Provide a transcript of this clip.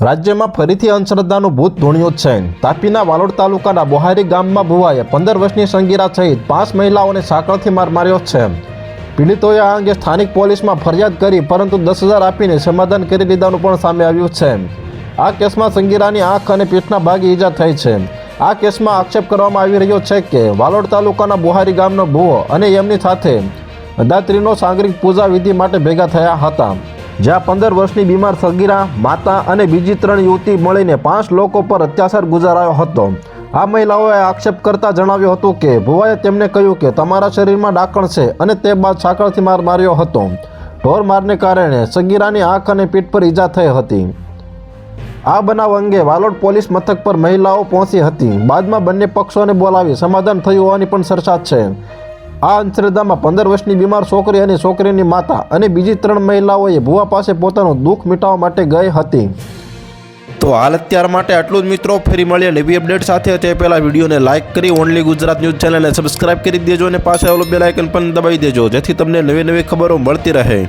રાજ્યમાં ફરીથી અંધશ્રદ્ધાનું ભૂત ધૂણ્યું છે તાપીના વાલોડ તાલુકાના બોહારી ગામમાં ભુવાએ પંદર વર્ષની સંગીરા સહિત પાંચ મહિલાઓને સાંકળથી માર માર્યો છે પીડિતોએ આ અંગે સ્થાનિક પોલીસમાં ફરિયાદ કરી, પરંતુ દસ હજાર આપીને સમાધાન કરી લીધાનું પણ સામે આવ્યું છે આ કેસમાં સંગીરાની આંખ અને પીઠના ભાગે ઈજા થઈ છે આ કેસમાં આક્ષેપ કરવામાં આવી રહ્યો છે કે વાલોડ તાલુકાના બોહારી ગામનો ભુવો અને એમની સાથે દાત્રીનો સાંગરિક પૂજા વિધિ માટે ભેગા થયા હતા. જ્યાં પંદર વર્ષની બીમાર સગીરા, માતા અને બીજી ત્રણ યુવતી મળીને પાંચ લોકો પર અત્યાચાર ગુજારાયો હતો. આ મહિલાઓએ આક્ષેપ કરતા જણાવ્યું હતું કે, ભુવાએ તેમને કહ્યું કે, તમારા શરીરમાં ડાકણ છે અને તે બાદ સાંકળથી માર માર્યો હતો. ઢોર મારને કારણે સગીરાની આંખ અને પીઠ પર ઈજા થઈ હતી. આ બનાવ અંગે વાલોડ પોલીસ મથક પર મહિલાઓ પહોંચી હતી. બાદમાં બંને પક્ષોને બોલાવી સમાધાન થયું હોવાની પણ ચર્ચા છે. આ અંધશ્રદ્ધામાં પંદર વર્ષની બીમાર છોકરી અને છોકરીની માતા અને બીજી ત્રણ મહિલાઓએ ભુવા પાસે પોતાનું દુઃખ મિટાવવા માટે ગઈ હતી. તો હાલ અત્યાર માટે આટલું જ મિત્રો, ફરી મળીએ નવી અપડેટ સાથે. તે પહેલાં વિડીયોને લાઇક કરી ઓનલી ગુજરાત ન્યૂઝ ચેનલને સબસ્ક્રાઇબ કરી દેજો અને પાસે આવેલું બેલ આઇકન પણ દબાવી દેજો, જેથી તમને નવી નવી ખબરો મળતી રહે.